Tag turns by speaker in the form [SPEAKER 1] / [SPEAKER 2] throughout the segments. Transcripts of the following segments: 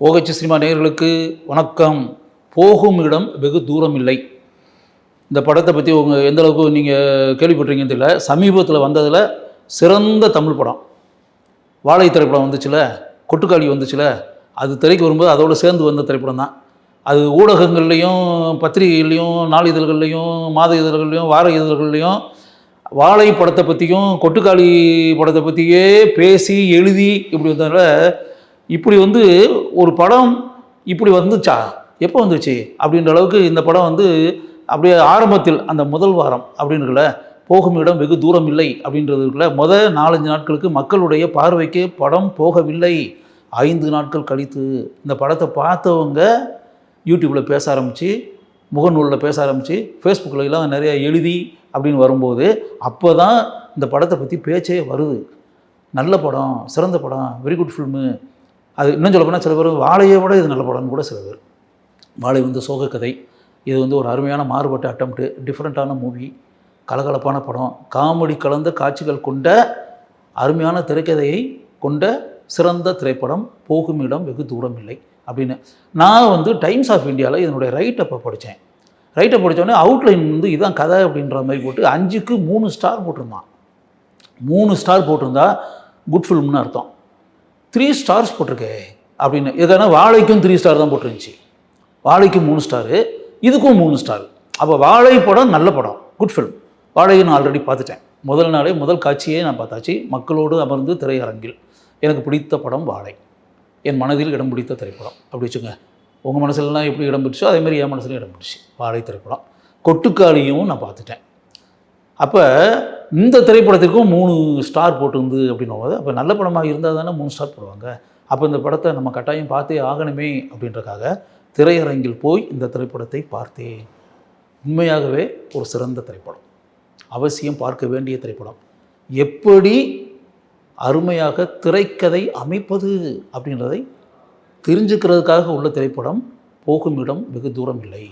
[SPEAKER 1] ஓகச்சி cinema நேயர்களுக்கு வணக்கம். போகும் இடம் வெகு தூரம் இல்லை இந்த படத்தை பற்றி உங்கள் எந்த அளவுக்கு நீங்கள் கேள்விப்பட்டிருக்கீங்கன்னு தெரியல. சமீபத்தில் வந்ததில் சிறந்த தமிழ் படம். வாழை திரைப்படம் வந்துச்சுல? கொட்டுக்காளி வந்துச்சுல? அது திரைக்கு வரும்போது அதோடு சேர்ந்து வந்த திரைப்படம் தான். அது ஊடகங்கள்லேயும் பத்திரிகைகள்லேயும் நாள் இதழ்கள்லேயும் மாத இதழ்கள்லையும் வார இதழ்கள்லையும் வாழை படத்தை பற்றியும் கொட்டுக்காளி படத்தை பற்றியே பேசி எழுதி இப்படி வந்ததால இப்படி வந்து ஒரு படம் இப்படி வந்துச்சா? எப்போ வந்துச்சு? அப்படின்ற அளவுக்கு இந்த படம் வந்து அப்படியே ஆரம்பத்தில் அந்த முதல் வாரம் அப்படின்றதுல போகும் இடம் வெகு தூரம் இல்லை அப்படின்றதுக்குள்ள முதல் நாலஞ்சு நாட்களுக்கு மக்களுடைய பார்வைக்கு படம் போகவில்லை. ஐந்து நாட்கள் கழித்து இந்த படத்தை பார்த்தவங்க யூடியூப்பில் பேச ஆரம்பித்து முகநூலில் பேச ஆரம்பித்து ஃபேஸ்புக்கில் எல்லாம் நிறையா எழுதி அப்படின்னு வரும்போது அப்போ தான் இந்த படத்தை பற்றி பேச்சே வருது. நல்ல படம் சிறந்த படம் வெரி குட் ஃபில்மு அது இன்னும் சொல்லப்போனால் சில பேர் வாழையை விட இது நல்ல படம்னு கூட சில பேர். வாழை வந்து சோகக்கதை. இது வந்து ஒரு அருமையான மாறுபட்ட அட்டம்ப்ட்டு டிஃப்ரெண்ட்டான மூவி கலகலப்பான படம் காமெடி கலந்த காட்சிகள் கொண்ட அருமையான திரைக்கதையை கொண்ட சிறந்த திரைப்படம் போகும் இடம் வெகு தூரம் இல்லை அப்படின்னு. நான் வந்து டைம்ஸ் ஆஃப் இந்தியாவில் இதனுடைய ரைட்டப்பை அப்போ படித்தேன். ரைட்டை படித்தோடனே அவுட்லைன் வந்து இதுதான் கதை அப்படின்ற மாதிரி போட்டு அஞ்சுக்கு மூணு ஸ்டார் போட்டிருந்தான். மூணு ஸ்டார் போட்டிருந்தா குட் ஃபில்ம்னு அர்த்தம். த்ரீ ஸ்டார்ஸ் போட்டிருக்கே அப்படின்னு. எதுனா வாழைக்கும் த்ரீ ஸ்டார் தான் போட்டிருந்துச்சு. வாழைக்கும் மூணு ஸ்டாரு இதுக்கும் மூணு ஸ்டார் அப்போ வாழை படம் நல்ல படம். குட் ஃபில்ம் வாழையை நான் ஆல்ரெடி பார்த்துட்டேன். முதல் நாளே முதல் காட்சியே நான் பார்த்தாச்சு. மக்களோடு அமர்ந்து திரையரங்கில். எனக்கு பிடித்த படம் வாழை. என் மனதில் இடம் பிடித்த திரைப்படம். அப்படி வச்சுங்க உங்கள் மனசுலலாம் எப்படி இடம் பிடிச்சோ அதே மாதிரி என் மனசுலையும் இடம் பிடிச்சி. வாழை திரைப்படம். கொட்டுக்காளியும் நான் பார்த்துட்டேன். அப்போ இந்த திரைப்படத்திற்கும் மூணு ஸ்டார் போட்டுருந்து அப்படின்னும் போது அப்போ நல்ல படமாக இருந்தால் தானே மூணு ஸ்டார் போடுவாங்க. அப்போ இந்த படத்தை நம்ம கட்டாயம் பார்த்தே ஆகணுமே அப்படின்றக்காக திரையரங்கில் போய் இந்த திரைப்படத்தை பார்த்தேன். உண்மையாகவே ஒரு சிறந்த திரைப்படம். அவசியம் பார்க்க வேண்டிய திரைப்படம். எப்படி அருமையாக திரைக்கதை அமைப்பது அப்படின்றதை தெரிஞ்சுக்கிறதுக்காக உள்ள திரைப்படம் போகும் இடம் வெகு தூரம் இல்லை.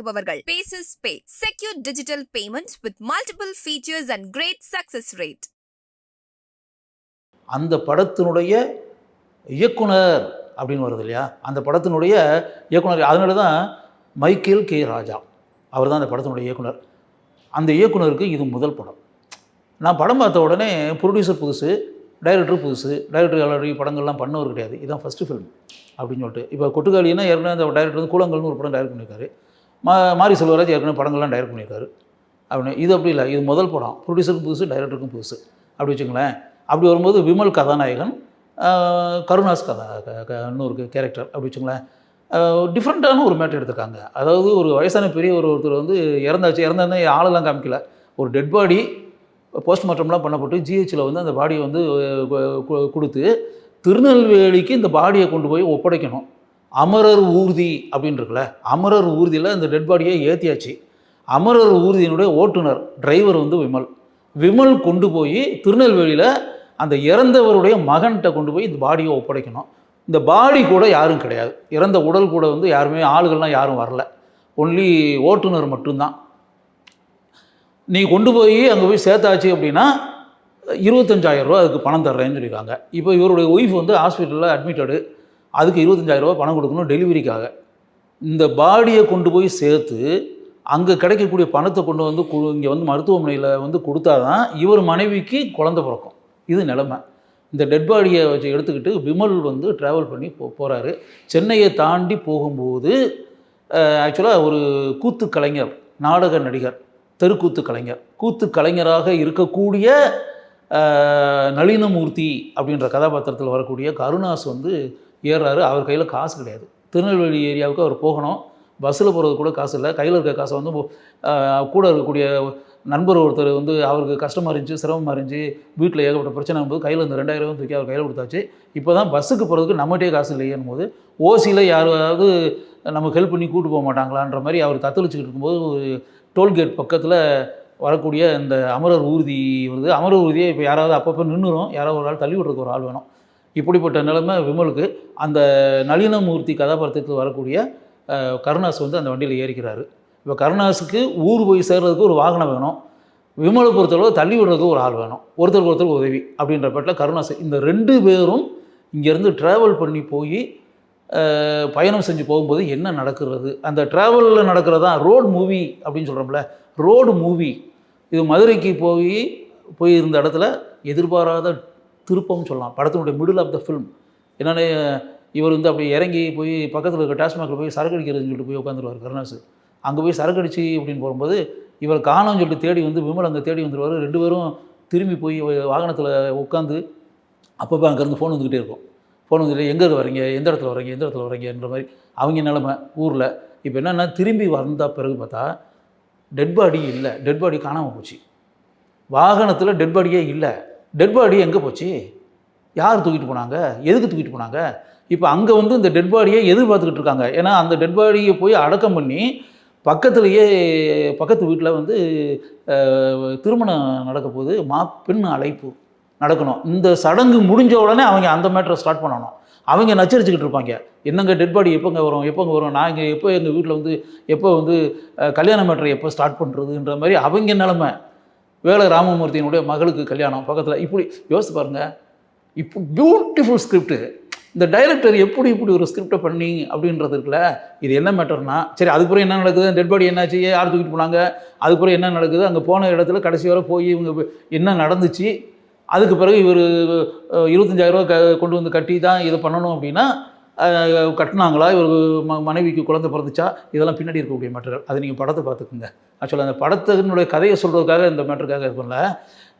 [SPEAKER 2] உங்களுக்கு வழங்குபவர்கள். Bases pay secure digital payments with multiple features and great success rate
[SPEAKER 1] அந்த படத்தினுடைய இயக்குனர் அப்படின்னு வருது இல்லையா? அந்த படத்தினுடைய இயக்குனர் அதனால தான் மைக்கேல் கே. ராஜா. அவர் தான் அந்த படத்தினுடைய இயக்குனர். அந்த இயக்குனருக்கு இது முதல் படம். நான் படம் பார்த்த உடனே ப்ரொடியூசர் புதுசு டைரக்டர் புதுசு டைரக்டர் ஆல்ரெடி படங்கள்லாம் பண்ணவர் கிடையாது. இதுதான் ஃபஸ்ட்டு ஃபிலிம் அப்படின்னு சொல்லிட்டு. இப்போ கொட்டுக்காளின்னா ஏற்கனவே அந்த டைரக்டர் வந்து கூலங்கல்னு ஒரு படம் டைரக்ட் பண்ணியிருக்காரு. மா மாரி செல்வராஜ் ஏற்கனவே படங்கள்லாம் டைரக்ட் பண்ணியிருக்காரு. அப்படின்னு இது அப்படி இல்லை இது முதல் படம். ப்ரொடியூசருக்கும் புதுசு டைரக்டருக்கும் புதுசு. அப்படி வச்சுங்களேன். அப்படி வரும்போது விமல் கதாநாயகன் கருணாஸ் கதா க- க- இன்னொரு கேரக்டர் அப்படி வச்சுங்களேன். டிஃப்ரெண்ட்டான ஒரு மேட்டர் எடுத்திருக்காங்க. அதாவது ஒரு வயசான பெரிய ஒரு ஒருத்தர் வந்து இறந்தாச்சு. இறந்தாருன்னா ஆளெல்லாம் காமிக்கல. ஒரு டெட் பாடி போஸ்ட்மார்ட்டம்லாம் பண்ணப்பட்டு ஜிஹெச்சில் வந்து அந்த பாடியை வந்து கொடுத்து திருநெல்வேலிக்கு இந்த பாடியை கொண்டு போய் ஒப்படைக்கணும். அமரர் ஊர்தி அப்படின்னு இருக்குல்ல அமரர் ஊர்தியில் இந்த டெட் பாடியை ஏற்றியாச்சு அமரர் ஊர்தியினுடைய ஓட்டுநர் டிரைவர் வந்து விமல். விமல் கொண்டு போய் திருநெல்வேலியில் அந்த இறந்தவருடைய மகன்கிட்ட கொண்டு போய் இந்த பாடியை ஒப்படைக்கணும். இந்த பாடி கூட யாரும் கிடையாது. இறந்த உடல் கூட வந்து யாருமே ஆளுகள்லாம் யாரும் வரல. ஒன்லி ஓட்டுநர் மட்டும்தான். நீ கொண்டு போய் அங்கே போய் சேர்த்தாச்சு அப்படின்னா இருபத்தஞ்சாயிரம் ரூபா அதுக்கு பணம் தர்றேன்னு சொல்லியிருக்காங்க. இப்போ இவருடைய ஒய்ஃப் வந்து ஹாஸ்பிட்டலில் அட்மிட்டடு அதுக்கு இருபத்தஞ்சாயிரரூபா பணம் கொடுக்கணும் டெலிவரிக்காக. இந்த பாடியை கொண்டு போய் சேர்த்து அங்கே கிடைக்கக்கூடிய பணத்தை கொண்டு வந்து இங்கே வந்து மருத்துவமனையில் வந்து கொடுத்தாதான் இவர் மனைவிக்கு குழந்தை பிறக்கும். இது நிலைமை. இந்த டெட் பாடியை வச்சு எடுத்துக்கிட்டு விமல் வந்து ட்ராவல் பண்ணி போ போகிறாரு சென்னையை தாண்டி போகும்போது ஆக்சுவலாக ஒரு கூத்து கலைஞர் நாடக நடிகர் தெருக்கூத்து கலைஞர். கூத்து கலைஞராக இருக்கக்கூடிய நளினமூர்த்தி அப்படின்ற கதாபாத்திரத்தில் வரக்கூடிய கருணாஸ் வந்து ஏறுறாரு. அவர் கையில் காசு கிடையாது. திருநெல்வேலி ஏரியாவுக்கு அவர் போகணும். பஸ்ஸில் போகிறது கூட காசு இல்லை. கையில் இருக்க காசை வந்து கூட இருக்கக்கூடிய நண்பர் ஒருத்தர் வந்து அவருக்கு கஷ்டமாக இருந்துச்சு சிரமமாக இருந்துச்சு வீட்டில் ஏகப்பட்ட பிரச்சனை போது கையில் இந்த ரெண்டாயிரம் தூக்கி அவர் கையில் கொடுத்தாச்சு. இப்போ தான் பஸ்ஸுக்கு போகிறதுக்கு நம்மகிட்டே காசு இல்லையேன்னு போது ஓசியில் யாராவது நமக்கு ஹெல்ப் பண்ணி கூட்டு போக மாட்டாங்களான்ற மாதிரி அவர் தத்தளிச்சுக்கிட்டு இருக்கும்போது டோல்கேட் பக்கத்தில் வரக்கூடிய இந்த அமரர் ஊர்தி வருது. அமரர் ஊர்தியை இப்போ யாராவது அப்பப்போ நின்றுரும் யாராவது ஒரு ஆள் தள்ளி விட்றதுக்கு ஒரு ஆள் வேணும். இப்படிப்பட்ட நிலைமை விமலுக்கு அந்த நளினமூர்த்தி கதாபாத்திரத்தில் வரக்கூடிய கருணாஸ் வந்து அந்த வண்டியில் ஏறிக்கிறாரு. இப்போ கருணாஸுக்கு ஊர் போய் சேர்றதுக்கு ஒரு வாகனம் வேணும். விமலை பொறுத்தளவு தள்ளி விடுறதுக்கு ஒரு ஆள் வேணும். ஒருத்தருக்கு ஒருத்தர் உதவி அப்படின்ற பட்டில் கருணாஸ் இந்த ரெண்டு பேரும் இங்கேருந்து ட்ராவல் பண்ணி போய் பயணம் செஞ்சு போகும்போது என்ன நடக்கிறது? அந்த ட்ராவலில் நடக்கிறதா ரோடு மூவி அப்படின்னு சொல்கிறோம்ல ரோடு மூவி இது மதுரைக்கு போய் போய் இருந்த இடத்துல எதிர்பாராத திருப்பம்னு சொல்லலாம். படத்தினுடைய மிடில் ஆஃப் த ஃபில்ம் என்னென்ன இவர் வந்து அப்படி இறங்கி போய் பக்கத்தில் இருக்க டாஸ்மாகில் போய் சரக்கு அடிக்கிறதுன்னு சொல்லிட்டு போய் உட்காந்துருவார் கருணாசு அங்கே போய் சரக்கு அடிச்சு அப்படின்னு போகும்போது இவர் காணோம்னு சொல்லிட்டு தேடி வந்து விமல் அங்கே தேடி வந்துடுவார் ரெண்டு பேரும் திரும்பி போய் வாகனத்தில் உட்காந்து அப்பப்போ அங்கேருந்து ஃபோன் வந்துக்கிட்டே இருக்கும். ஃபோன் வந்துட்டு எங்கே வரீங்க எந்த இடத்துல வரீங்க எந்த இடத்துல வரீங்கன்ற மாதிரி. அவங்க நிலமை? ஊரில். இப்போ என்னென்னா திரும்பி வந்த பிறகு பார்த்தா டெட் பாடி இல்லை. டெட் பாடி காணாமல் போச்சு. வாகனத்தில் டெட் பாடியே இல்லை. டெட் பாடி எங்கே போச்சு? யார் தூக்கிட்டு போனாங்க? எதுக்கு தூக்கிட்டு போனாங்க? இப்போ அங்கே வந்து இந்த டெட் பாடியை எதிர்பார்த்துக்கிட்டு இருக்காங்க. ஏன்னா அந்த டெட் பாடியை போய் அடக்கம் பண்ணி பக்கத்துலேயே பக்கத்து வீட்டில் வந்து திருமணம் நடக்க போது மா பெண் அழைப்பு நடக்கணும். இந்த சடங்கு முடிஞ்ச உடனே அவங்க அந்த மேட்டரை ஸ்டார்ட் பண்ணணும். அவங்க நச்சரிச்சுக்கிட்டு இருப்பாங்க. என்னங்க டெட் பாடி எப்போங்க வரும்? எப்போங்க வரும்? நான் இங்கே எப்போ எங்கள் வீட்டில் வந்து எப்போ வந்து கல்யாண மேட்டரை எப்போ ஸ்டார்ட் பண்ணுறதுன்ற மாதிரி அவங்க நிலமை. வேலை ராமமூர்த்தியினுடைய மகளுக்கு கல்யாணம் பக்கத்தில். இப்படி யோசிச்சு பாருங்கள் இப்போ பியூட்டிஃபுல் ஸ்கிரிப்டு இந்த டைரக்டர் எப்படி இப்படி ஒரு ஸ்கிரிப்டை பண்ணி அப்படின்றது இருக்குல்ல. இது என்ன மேட்டர்னா சரி அதுக்கப்புறம் என்ன நடக்குது? டெட் பாடி என்னாச்சு? யார் தூக்கிட்டு போனாங்க? அதுக்கப்புறம் என்ன நடக்குது? அங்கே போன இடத்துல கடைசி வரை போய் இவங்க என்ன நடந்துச்சு? அதுக்கு பிறகு இவர் இருபத்தஞ்சாயிரரூவா க கொண்டு வந்து கட்டி தான் இதை பண்ணணும் அப்படின்னா கட்டினாங்களா? இவர் ம மனைவிக்கு குழந்தை பிறந்துச்சா? இதெல்லாம் பின்னாடி இருக்கக்கூடிய மேட்டர்கள் அதை நீங்கள் படத்தை பார்த்துக்குங்க. ஆக்சுவலாக அந்த படத்தினுடைய கதையை சொல்கிறதுக்காக இந்த மேட்டருக்காக இது பண்ணல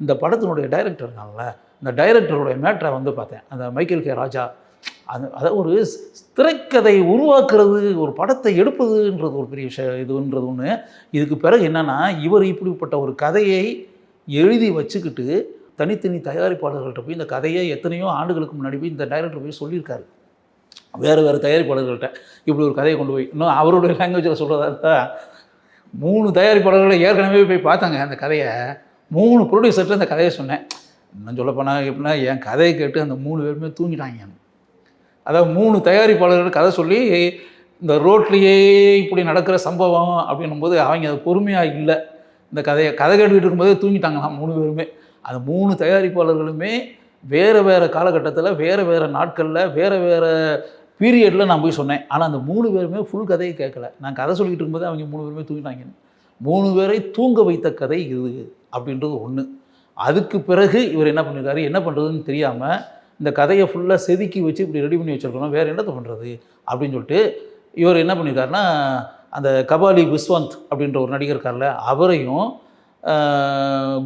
[SPEAKER 1] இந்த படத்தினுடைய டைரக்டர் இருக்காங்கல்ல. இந்த டைரக்டருடைய மேட்டரை வந்து பார்த்தேன். அந்த மைக்கேல் கே. ராஜா. அது அதாவது ஒரு திரைக்கதை உருவாக்குறது ஒரு படத்தை எடுப்பதுன்றது ஒரு பெரிய விஷயம். இதுன்றது ஒன்று இதுக்கு பிறகு என்னென்னா இவர் இப்படிப்பட்ட ஒரு கதையை எழுதி வச்சுக்கிட்டு தனித்தனி தயாரிப்பாளர்கள்ட்ட போய் இந்த கதையை எத்தனையோ ஆண்டுகளுக்கு முன்னாடி போய் இந்த டைரக்டர் போய் சொல்லியிருக்காரு. வேறு வேறு தயாரிப்பாளர்கள்ட்ட இப்படி ஒரு கதையை கொண்டு போய் இன்னும் அவருடைய லாங்குவேஜில் சொல்கிறதா இருந்தால் மூணு தயாரிப்பாளர்களை ஏற்கனவே போய் பார்த்தாங்க அந்த கதையை. மூணு ப்ரொடியூசர்கிட்ட அந்த கதையை சொன்னேன். இன்னும் சொல்லப்போனால் எப்படின்னா என் கதையை கேட்டு அந்த மூணு பேருமே தூங்கிட்டாங்க. அதாவது மூணு தயாரிப்பாளர்கள் கதை சொல்லி இந்த ரோட்லேயே இப்படி நடக்கிற சம்பவம் அப்படின்னும்போது அவங்க அது பொறுமையாக இல்லை. இந்த கதையை கதை கேட்டுக்கிட்டு இருக்கும்போதே தூங்கிட்டாங்களாம் மூணு பேருமே. அந்த மூணு தயாரிப்பாளர்களுமே வேறு வேறு காலகட்டத்தில் வேறு வேறு நாட்களில் வேறு வேறு பீரியடில் நான் போய் சொன்னேன். ஆனால் அந்த மூணு பேருமே ஃபுல் கதையை கேட்கல. நான் கதை சொல்லிக்கிட்டு இருக்கும்போது அவங்க மூணு பேருமே தூங்கிட்டாங்க. மூணு பேரை தூங்க வைத்த கதை இது அப்படின்றது ஒன்று அதுக்கு பிறகு இவர் என்ன பண்ணியிருக்காரு என்ன பண்ணுறதுன்னு தெரியாமல் இந்த கதையை ஃபுல்லாக செதுக்கி வச்சு இப்படி ரெடி பண்ணி வச்சுருக்கணும். வேறு என்னத்தை பண்ணுறது அப்படின்னு சொல்லிட்டு இவர் என்ன பண்ணியிருக்காருன்னா அந்த கபாலி விஸ்வந்த் அப்படின்ற ஒரு நடிகர் இருக்கார்ல அவரையும்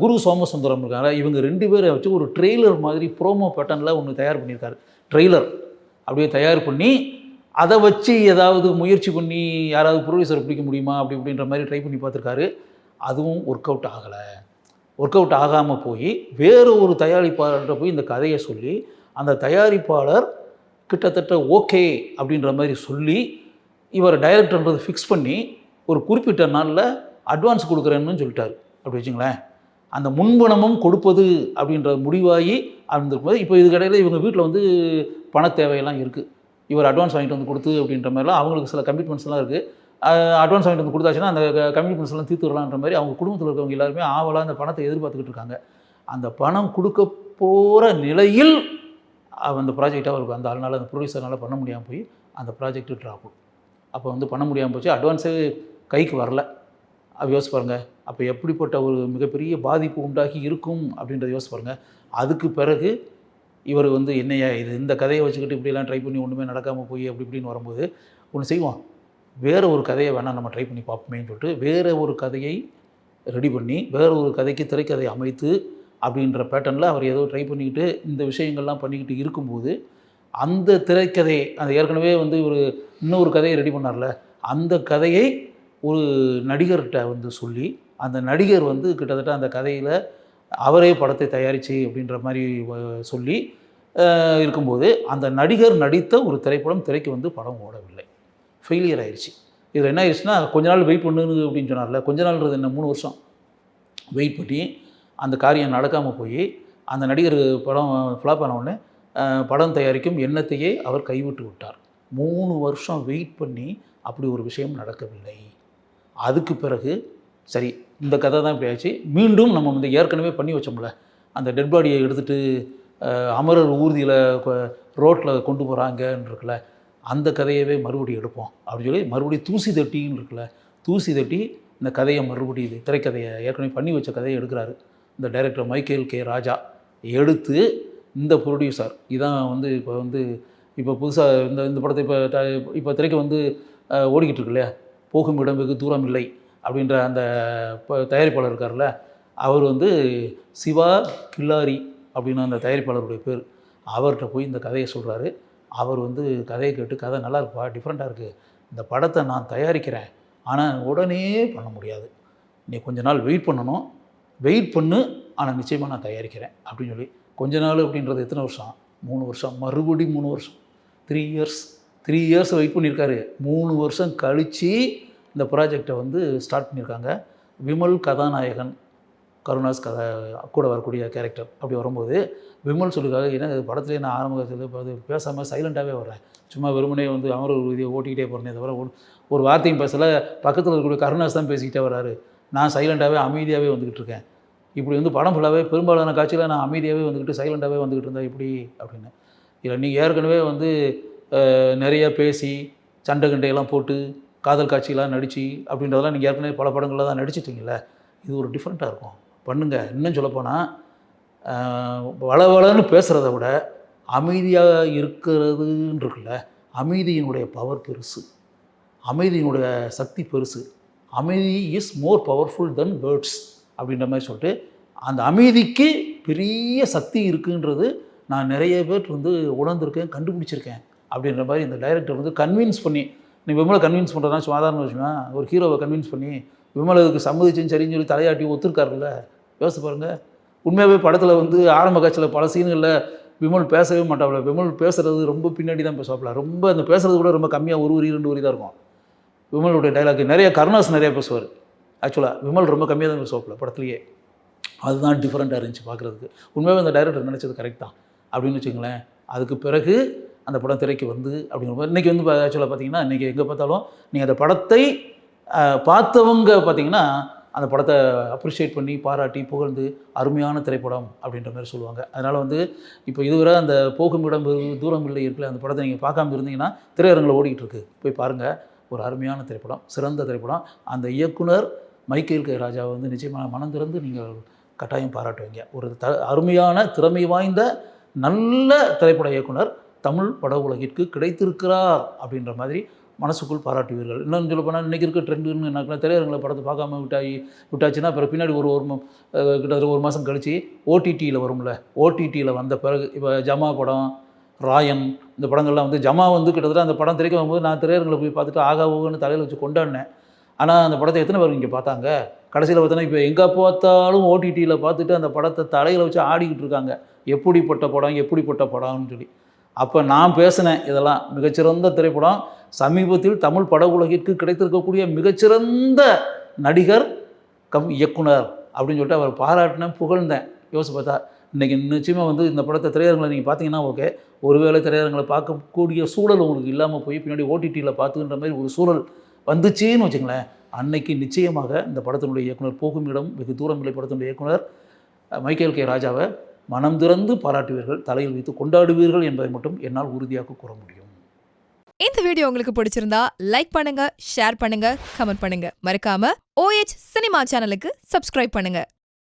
[SPEAKER 1] குரு சோமசுந்தரம் இருக்காங்க. இவங்க ரெண்டு பேரை வச்சு ஒரு ட்ரெய்லர் மாதிரி ப்ரோமோ பேட்டர்னில் ஒன்று தயார் பண்ணியிருக்காரு ட்ரெய்லர் அப்படியே தயார் பண்ணி அதை வச்சு ஏதாவது முயற்சி பண்ணி யாராவது ப்ரொடியூசர் பிடிக்க முடியுமா? அப்படி அப்படின்ற மாதிரி ட்ரை பண்ணி பார்த்துருக்காரு. அதுவும் ஒர்க் அவுட் ஆகலை. ஒர்க் அவுட் ஆகாமல் போய் வேறு ஒரு தயாரிப்பாளர்கிட்ட போய் இந்த கதையை சொல்லி அந்த தயாரிப்பாளர் கிட்டத்தட்ட ஓகே அப்படின்ற மாதிரி சொல்லி இவர் டைரக்டர்ன்றது ஃபிக்ஸ் பண்ணி ஒரு குறிப்பிட்ட நாளில் அட்வான்ஸ் கொடுக்குறேன்னு சொல்லிட்டார். அப்படி வச்சுங்களேன். அந்த முன்பணமும் கொடுப்பது அப்படின்ற முடிவாகி இருந்திருக்கும்போது இப்போ இதுக்கடையில் இவங்க வீட்டில் வந்து பண தேவையெல்லாம் இருக்குது இவர் அட்வான்ஸ் வாங்கிட்டு வந்து கொடுத்து அப்படின்ற மாதிரிலாம் அவங்களுக்கு சில கமிட்மெண்ட்ஸ்லாம் இருக்குது அட்வான்ஸ் வாங்கிட்டு வந்து கொடுத்தாச்சுன்னா அந்த கமிட்மெண்ட்ஸ் எல்லாம் தீர்த்துடலான்ற மாதிரி அவங்க குடும்பத்தில் இருக்கவங்க எல்லாருமே ஆவலாக அந்த பணத்தை எதிர்பார்த்துக்கிட்டு இருக்காங்க. அந்த பணம் கொடுக்க போகிற நிலையில் அந்த ப்ராஜெக்டாக அவருக்கு அந்த ஆள்னால அந்த ப்ரொடியூசர்னால் பண்ண முடியாமல் போய் அந்த ப்ராஜெக்ட்டு ட்ராப் அப்போ வந்து பண்ண முடியாமல் போச்சு. அட்வான்ஸே கைக்கு வரல. அப்போ யோசிச்சு பாருங்கள் அப்போ எப்படிப்பட்ட ஒரு மிகப்பெரிய பாதிப்பு உண்டாகி இருக்கும் அப்படின்றத யோசிச்சு பாருங்கள் அதுக்கு பிறகு இவர் வந்து என்னையா இது? இந்த கதையை வச்சுக்கிட்டு இப்படியெல்லாம் ட்ரை பண்ணி ஒன்றுமே நடக்காமல் போய் அப்படி இப்படின்னு வரும்போது ஒன்று செய்வோம் வேறு ஒரு கதையை வேணால் நம்ம ட்ரை பண்ணி பார்ப்போமேன்னு சொல்லிட்டு வேறு ஒரு கதையை ரெடி பண்ணி வேறு ஒரு கதைக்கு திரைக்கதை அமைத்து அப்படின்ற பேட்டர்னில் அவர் ஏதோ ட்ரை பண்ணிக்கிட்டு இந்த விஷயங்கள்லாம் பண்ணிக்கிட்டு இருக்கும்போது அந்த திரைக்கதை அந்த ஏற்கனவே வந்து ஒரு இன்னொரு கதையை ரெடி பண்ணார்ல அந்த கதையை ஒரு நடிகர்கிட்ட வந்து சொல்லி அந்த நடிகர் வந்து கிட்டத்தட்ட அந்த கதையில் அவரே படத்தை தயாரிச்சு அப்படின்ற மாதிரி சொல்லி இருக்கும்போது அந்த நடிகர் நடித்த ஒரு திரைப்படம் திரைக்கு வந்து படம் ஓடவில்லை. ஃபெயிலியர் ஆயிடுச்சு இதில் என்ன ஆயிடுச்சுன்னா கொஞ்ச நாள் வெயிட் பண்ணுது அப்படின்னு சொன்னார்ல கொஞ்ச நாள்ன்றது என்ன மூணு வருஷம்? வெயிட் பண்ணி அந்த காரியம் நடக்காமல் போய் அந்த நடிகர் படம் ஃப்ளாப் ஆன உடனே படம் தயாரிக்கும் எண்ணத்தையே அவர் கைவிட்டு விட்டார். மூணு வருஷம் வெயிட் பண்ணி அப்படி ஒரு விஷயம் நடக்கவில்லை. அதுக்கு பிறகு சரி இந்த கதை தான் இப்படி ஆச்சு மீண்டும் நம்ம வந்து ஏற்கனவே பண்ணி வச்சோம்ல. அந்த டெட் பாடியை எடுத்துகிட்டு அமரர் ஊர்தியில் ரோட்டில் கொண்டு போகிறாங்கன்னு இருக்குல்ல. அந்த கதையவே மறுபடியும் எடுப்போம். அப்படின்னு சொல்லி மறுபடியும் தூசி தட்டின்னு இருக்குல்ல. தூசி தட்டி இந்த கதையை மறுபடியும் இது திரைக்கதையை ஏற்கனவே பண்ணி வச்ச கதையை எடுக்கிறாரு. இந்த டைரக்டர் மைக்கேல் கே. ராஜா. எடுத்து இந்த ப்ரொடியூசர் இதான் வந்து இப்போ வந்து இப்போ புதுசாக இந்த இந்த படத்தை இப்போ இப்போ திரைக்கு வந்து ஓடிக்கிட்டு இருக்கு இல்லையா? போகும் இடம் வெகு தூரம் இல்லை அப்படின்ற அந்த இப்போ தயாரிப்பாளர் இருக்கார்ல அவர் வந்து சிவா கில்லாரி அப்படின்னு அந்த தயாரிப்பாளருடைய பேர். அவர்கிட்ட போய் இந்த கதையை சொல்கிறாரு அவர் வந்து கதையை கேட்டு கதை நல்லா இருக்குப்பா டிஃப்ரெண்ட்டாக இருக்குது இந்த படத்தை நான் தயாரிக்கிறேன். ஆனால் உடனே பண்ண முடியாது. நீ கொஞ்ச நாள் வெயிட் பண்ணணும். வெயிட் பண்ணு. ஆனால் நிச்சயமாக நான் தயாரிக்கிறேன். அப்படின்னு சொல்லி கொஞ்ச நாள் அப்படின்றது எத்தனை வருஷம்? மூணு வருஷம். மறுபடி மூணு வருஷம். Three years three years wait பண்ணியிருக்காரு. மூணு வருஷம் கழித்து இந்த ப்ராஜெக்டை வந்து ஸ்டார்ட் பண்ணியிருக்காங்க. விமல் கதாநாயகன் கருணாஸ் கதை கூட வரக்கூடிய கேரக்டர் அப்படி வரும்போது விமல் சொல்லுக்காக ஏன்னா படத்துலேயே நான் ஆரம்பத்தில் பேசாமல் சைலண்ட்டாகவே வர்றேன். சும்மா வெறுமனே வந்து அமர உறுதியை ஓட்டிக்கிட்டே போகிறேன் தவிர ஒரு ஒரு வார்த்தையும் பேசலை. பக்கத்தில் இருக்கக்கூடிய கருணாஸ் தான் பேசிக்கிட்டே வராரு நான் சைலண்ட்டாகவே அமைதியாகவே வந்துக்கிட்டு இருக்கேன். இப்படி வந்து படம் ஃபுல்லாகவே பெரும்பாலான காட்சியில் நான் அமைதியாகவே வந்துக்கிட்டு சைலண்ட்டாகவே வந்துக்கிட்டு இருந்தேன் இப்படி அப்படின்னு. இல்லை நீங்கள் ஏற்கனவே வந்து நிறையா நிறைய பேசி சண்டை கண்டையெல்லாம் போட்டு காதல் காட்சியெலாம் நடித்து அப்படின்றதெல்லாம் நீங்கள் ஏற்கனவே பல படங்களில் தான் நடிச்சிட்டிங்களே இது ஒரு டிஃப்ரெண்ட்டாக இருக்கும். பண்ணுங்கள் இன்னும் சொல்லப்போனால் வளவளன்னு பேசுகிறத விட அமைதியாக இருக்கிறதுன்னு இருக்குல்ல அமைதியினுடைய பவர் பெருசு. அமைதியினுடைய சக்தி பெருசு. அமைதி is more powerful than words அப்படின்ற மாதிரி சொல்லிட்டு அந்த அமைதிக்கு பெரிய சக்தி இருக்குன்றது நான் நிறைய பேர் வந்து உணர்ந்திருக்கேன் கண்டுபிடிச்சிருக்கேன் அப்படின்ற மாதிரி இந்த டைரக்டர் வந்து கன்வின்ஸ் பண்ணி நீ விமலை கன்வின்ஸ் பண்ணுறதுனா சாதாரண விஷயமா? ஒரு ஹீரோவை கன்வின்ஸ் பண்ணி விமலுக்கு சம்மதிச்சுன்னு சரின்னு சொல்லி தலையாட்டி ஒத்துருக்காருல்ல? யோசிச்சு பாருங்கள் உண்மையாகவே படத்தில் வந்து ஆரம்ப காட்சியில் பல சீன்களில் விமல் பேசவே மாட்டாப்ல. விமல் பேசுகிறது ரொம்ப பின்னாடி தான் பேசுவாப்ல. ரொம்ப அந்த பேசுறது கூட ரொம்ப கம்மியாக ஒரு வரி ரெண்டு வரி தான் இருக்கும். விமலுடைய டைலாக் நிறைய கருணாஸ் நிறைய பேசுவார். ஆக்சுவலாக விமல் ரொம்ப கம்மியாக தான் பேசுவாப்ல படத்துலையே. அதுதான் டிஃப்ரெண்ட்டாக இருந்துச்சு பார்க்குறதுக்கு உண்மையாகவே அந்த டைரக்டர் நினச்சது கரெக்ட் தான். அப்படின்னு வச்சுங்களேன் அதுக்கு பிறகு அந்த படம் திரைக்கு வந்து அப்படிங்கிற இன்றைக்கி வந்து ஆக்சுவலாக பார்த்தீங்கன்னா இன்றைக்கி எங்கே பார்த்தாலும் நீங்கள் அந்த படத்தை பார்த்தவங்க பார்த்தீங்கன்னா அந்த படத்தை அப்ரிஷியேட் பண்ணி பாராட்டி புகழ்ந்து அருமையான திரைப்படம் அப்படின்ற மாதிரி சொல்லுவாங்க. அதனால் வந்து இப்போ இதுவரை அந்த போகும் இடம் தூரம் இல்லை இருக்குல்ல அந்த படத்தை நீங்கள் பார்க்காம இருந்தீங்கன்னா திரையரங்கில் ஓடிக்கிட்டு இருக்கு. போய் பாருங்கள் ஒரு அருமையான திரைப்படம் சிறந்த திரைப்படம். அந்த இயக்குனர் மைக்கேல் கே. ராஜாவை வந்து நிச்சயமாக மனம் திறந்து நீங்கள் கட்டாயம் பாராட்டுவீங்க. ஒரு த அருமையான திறமை வாய்ந்த நல்ல திரைப்பட இயக்குனர் தமிழ் பட உலகிற்கு கிடைத்திருக்கிறார் அப்படின்ற மாதிரி மனசுக்குள் பாராட்டுவீர்கள். இன்னும் சொல்ல போனால் இன்றைக்கி இருக்க ட்ரெண்டுன்னு என்ன திரையரங்களை படத்தை பார்க்காம விட்டாயி விட்டாச்சுன்னா அப்புறம் பின்னாடி ஒரு ஒரு கிட்டத்தட்ட ஒரு மாதம் கழித்து ஓடிடியில் வரும்ல. ஓடிடியில் வந்த பிறகு இப்போ ஜமா படம் ராயன் இந்த படங்கள்லாம் வந்து ஜமா வந்து கிட்டத்தட்ட அந்த படம் திரைக்க வரும்போது நான் திரையரங்களை போய் பார்த்துட்டு ஆகா ஓகன்னு தலையில் வச்சு கொண்டாடினேன். ஆனால் அந்த படத்தை எத்தனை பேர் இங்கே பார்த்தாங்க? கடைசியில் பார்த்தோன்னா இப்போ எங்கே பார்த்தாலும் ஓடிடியில் பார்த்துட்டு அந்த படத்தை தலையில் வச்சு ஆடிக்கிட்டு இருக்காங்க. எப்படிப்பட்ட படம் எப்படிப்பட்ட படம்னு சொல்லி. அப்போ நான் பேசினேன் இதெல்லாம். மிகச்சிறந்த திரைப்படம். சமீபத்தில் தமிழ் பட உலகிற்கு கிடைத்திருக்கக்கூடிய மிகச்சிறந்த நடிகர் கம் இயக்குனர் அப்படின்னு சொல்லிட்டு அவர் பாராட்டினேன் புகழ்ந்தேன். யோசிச்சு பார்த்தா இன்றைக்கி நிச்சயமாக வந்து இந்த படத்தை திரையரங்களை நீங்கள் பார்த்தீங்கன்னா ஓகே ஒருவேளை திரையரங்களை பார்க்கக்கூடிய சூழல் உங்களுக்கு இல்லாமல் போய் பின்னாடி ஓடிடியில் பார்த்துக்கின்ற மாதிரி ஒரு சூழல் வந்துச்சுன்னு வச்சுங்களேன் அன்னைக்கு நிச்சயமாக இந்த படத்தினுடைய இயக்குனர் போகும் இடம் வெகு தூரம் இல்லை படத்தினுடைய இயக்குனர் மைக்கேல் கே. ராஜாவை மனம் திறந்து பாராட்டுவீர்கள் தலையில் வைத்து கொண்டாடுவீர்கள் என்பதை மட்டும் என்னால் உறுதியாக கூற முடியும்.
[SPEAKER 2] இந்த வீடியோ உங்களுக்கு பிடிச்சிருந்தா லைக் பண்ணுங்க ஷேர் பண்ணுங்க கமெண்ட் பண்ணுங்க. மறக்காம ஓஎச் சினிமா சேனலுக்கு சப்ஸ்கிரைப் பண்ணுங்க.